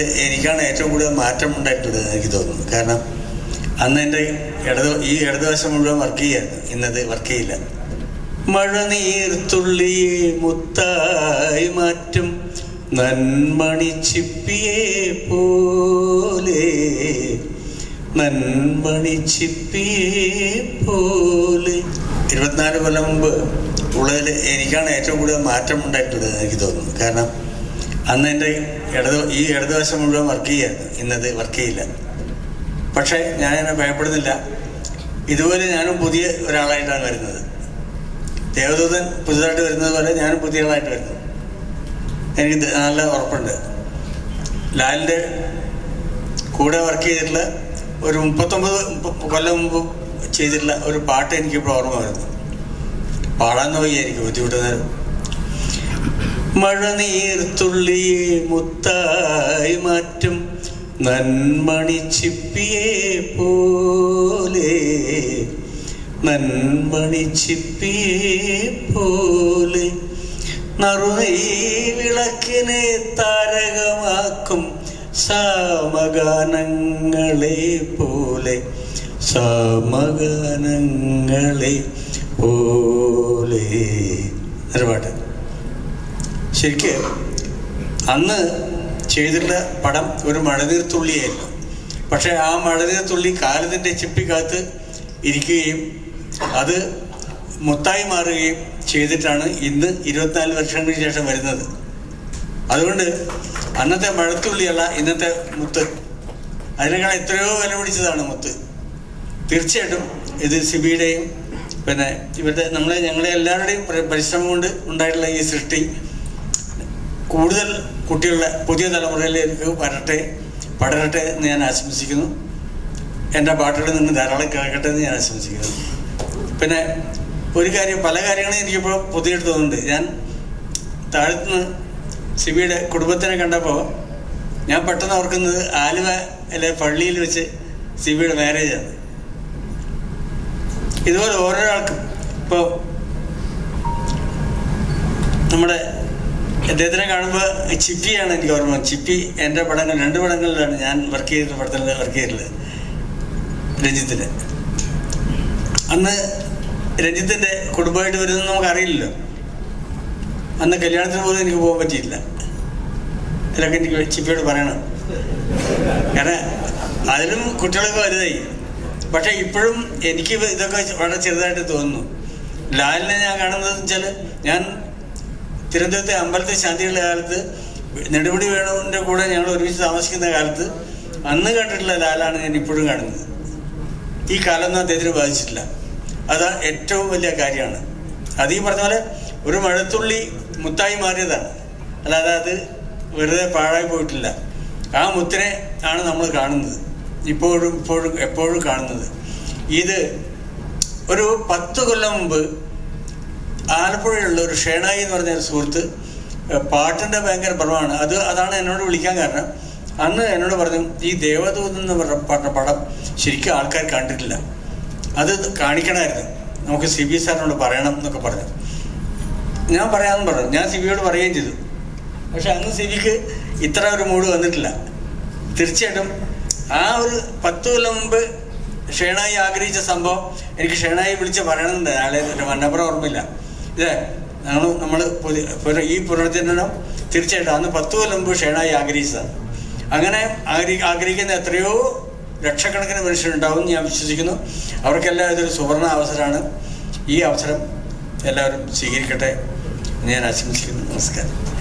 എനിക്കാണ് ഏറ്റവും കൂടുതൽ മാറ്റം ഉണ്ടായിട്ടുള്ളത് എനിക്ക് തോന്നുന്നു. കാരണം അന്ന് എന്റെ ഇടത് ഈ ഇടതുവശം മുഴുവൻ വർക്ക് ചെയ്യായിരുന്നു. ഇന്നത് വർക്ക് ചെയ്യില്ല. മഴ നീർത്തുള്ളി മുത്തായി മാറ്റും. നന്മണി ചിപ്പിയെ പോലെ. നന്മണി ചിപ്പിയെ പോലെ. ഇരുപത്തിനാല് കൊല്ലം മുമ്പ് ഉള്ളതിൽ എനിക്കാണ് ഏറ്റവും കൂടുതൽ മാറ്റം ഉണ്ടായിട്ടുള്ളത് എനിക്ക് തോന്നുന്നു. കാരണം അന്ന് എന്റെ ഇടത് ഈ ഇടതുവശം മുഴുവൻ വർക്ക് ചെയ്യായിരുന്നു. ഇന്നത് വർക്ക് ചെയ്യില്ല. പക്ഷേ ഞാൻ എന്നെ ഭയപ്പെടുന്നില്ല. ഇതുപോലെ ഞാനും പുതിയ ഒരാളായിട്ടാണ് വരുന്നത്. ദേവദൂതൻ പുതുതായിട്ട് വരുന്നത് പോലെ ഞാനും പുതിയ ആളായിട്ട് വരുന്നു. എനിക്ക് നല്ല ഉറപ്പുണ്ട്. ലാലിന്റെ കൂടെ വർക്ക് ചെയ്തിട്ടുള്ള ഒരു മുപ്പത്തൊമ്പത് മുപ്പ- കൊല്ലം മുമ്പ് ചെയ്തിട്ടുള്ള ഒരു പാട്ട് എനിക്കിപ്പോൾ ഓർമ്മ വരുന്നു. പാടാൻ നോക്കി എനിക്ക് മഴ നീർത്തുള്ളിയെ മുത്തായി മാറ്റും നന്മണി ചിപ്പിയെ പോലെ. നന്മണി ചിപ്പിയെ പോലെ. വിളക്കിനെ താരകമാക്കും സാമഗാനങ്ങളെ പോലെ. സാമഗാനങ്ങളെ പോലെ. ഒരു പാട്ട് ശരിക്ക് അന്ന് ചെയ്തിട്ടുള്ള പടം ഒരു മഴനീർത്തുള്ളിയായിരുന്നു പക്ഷേ ആ മഴനീർത്തുള്ളി കാലത്തിന്റെ ചിപ്പിക്കകത്ത് ഇരിക്കുകയും അത് മുത്തായി മാറുകയും ചെയ്തിട്ടാണ് ഇന്ന് ഇരുപത്തിനാല് വർഷങ്ങൾക്ക് ശേഷം വരുന്നത്. അതുകൊണ്ട് അന്നത്തെ മഴത്തുള്ളിയല്ല ഇന്നത്തെ മുത്ത്. അതിനേക്കാൾ എത്രയോ വില പിടിച്ചതാണ് മുത്ത്. തീർച്ചയായിട്ടും ഇത് സിബിയുടെയും പിന്നെ ഇവരുടെ നമ്മളെ ഞങ്ങളെ എല്ലാവരുടെയും പരി- പരിശ്രമം കൊണ്ട് ഉണ്ടായിട്ടുള്ള ഈ സൃഷ്ടി കൂടുതൽ കുട്ടികളുടെ പുതിയ തലമുറയിലേക്ക് വരട്ടെ പടരട്ടെ എന്ന് ഞാൻ ആശംസിക്കുന്നു. എന്റെ പാട്ടുകളിൽ നിന്ന് ധാരാളം കേൾക്കട്ടെ എന്ന് ഞാൻ ആശംസിക്കുന്നു. പിന്നെ ഒരു കാര്യം പല കാര്യങ്ങളും എനിക്കിപ്പോൾ പുതിയ തോന്നുന്നുണ്ട് ഞാൻ താഴത്തുനിന്ന് സിബിയുടെ കുടുംബത്തിനെ കണ്ടപ്പോൾ ഞാൻ പെട്ടെന്ന് ഓർക്കുന്നത് ആലുവയിലെ പള്ളിയിൽ വെച്ച് സിബിയുടെ മാരേജാണ്. ഇതുപോലെ ഓരോരാൾക്കും ഇപ്പോൾ നമ്മുടെ അദ്ദേഹത്തിനെ കാണുമ്പോൾ ചിപ്പിയാണ് എനിക്ക് ഓർമ്മ. ചിപ്പി എന്റെ പടങ്ങൾ രണ്ട് പടങ്ങളിലാണ് ഞാൻ വർക്ക് ചെയ്തിട്ടുള്ള പടത്തിൽ വർക്ക് ചെയ്തിട്ടുള്ളത്. രഞ്ജിത്തിന്റെ. അന്ന് രഞ്ജിത്തിന്റെ കുടുംബമായിട്ട് വരുന്നത് നമുക്ക് അറിയില്ലല്ലോ. അന്ന് കല്യാണത്തിന് പോലും എനിക്ക് പോകാൻ പറ്റിയില്ല ഇതൊക്കെ എനിക്ക് ചിപ്പിയോട് പറയണം. കാരണം അതിലും കുട്ടികളൊക്കെ വലുതായി. പക്ഷേ ഇപ്പോഴും എനിക്ക് ഇതൊക്കെ വളരെ ചെറുതായിട്ട് തോന്നുന്നു. ലാലിനെ ഞാൻ കാണുന്നത് വെച്ചാൽ ഞാൻ തിരുവനന്തപുരത്തെ അമ്പലത്തെ ശാന്തിയുടെ കാലത്ത് നെടുപടി വേണുവിന്റെ കൂടെ ഞങ്ങൾ ഒരുമിച്ച് താമസിക്കുന്ന കാലത്ത് അന്ന് കണ്ടിട്ടുള്ള ലാലാണ് ഞാൻ ഇപ്പോഴും കാണുന്നത്. ഈ കാലമൊന്നും അദ്ദേഹത്തിന് ബാധിച്ചിട്ടില്ല. അത് ഏറ്റവും വലിയ കാര്യമാണ്. അത് പറഞ്ഞ പോലെ ഒരു മഴത്തുള്ളി മുത്തായി മാറിയതാണ്. അല്ലാതെ അത് വെറുതെ പാഴായി പോയിട്ടില്ല. ആ മുത്തിനെ ആണ് നമ്മൾ കാണുന്നത്. ഇപ്പോഴും ഇപ്പോഴും എപ്പോഴും കാണുന്നത്. ഇത് ഒരു പത്ത് കൊല്ലം മുമ്പ് ആലപ്പുഴയുള്ള ഒരു ഷേണായി എന്ന് പറഞ്ഞ ഒരു സുഹൃത്ത് പാട്ടിന്റെ ഭയങ്കര പ്രഭാവമാണ്. അത് അതാണ് എന്നോട് വിളിക്കാൻ കാരണം. അന്ന് എന്നോട് പറഞ്ഞു ഈ ദേവദൂത് എന്ന് പറഞ്ഞ പടം ശരിക്കും ആൾക്കാർ കണ്ടിട്ടില്ല. അത് കാണിക്കണമായിരുന്നു. നമുക്ക് സി ബി സാറിനോട് പറയണം എന്നൊക്കെ പറഞ്ഞു. ഞാൻ പറയാമെന്ന് പറഞ്ഞു. ഞാൻ സിബിയോട് പറയുകയും ചെയ്തു. പക്ഷെ അന്ന് സിബിക്ക് ഇത്ര ഒരു മൂഡ് വന്നിട്ടില്ല. തീർച്ചയായിട്ടും ആ ഒരു പത്ത് കൊല്ലം മുമ്പ് ഷേണായി ആഗ്രഹിച്ച സംഭവം എനിക്ക് ഷേണായി വിളിച്ച് പറയണമെന്നുണ്ട് ആളെ മന്നപ്പുറം ഓർമ്മയില്ല. ഇതേ ഞങ്ങൾ നമ്മൾ ഈ പുനർജനനം തീർച്ചയായിട്ടും അന്ന് പത്ത് കൊല്ലം മുമ്പ് ഷേണായി ആഗ്രഹിച്ചതാണ്. അങ്ങനെ ആഗ്രഹി ആഗ്രഹിക്കുന്ന എത്രയോ ലക്ഷക്കണക്കിന് മനുഷ്യരുണ്ടാവും ഞാൻ വിശ്വസിക്കുന്നു. അവർക്കെല്ലാം ഇതൊരു സുവർണ അവസരമാണ്. ഈ അവസരം എല്ലാവരും സ്വീകരിക്കട്ടെ ഞാൻ ആശംസിക്കുന്നു. നമസ്കാരം.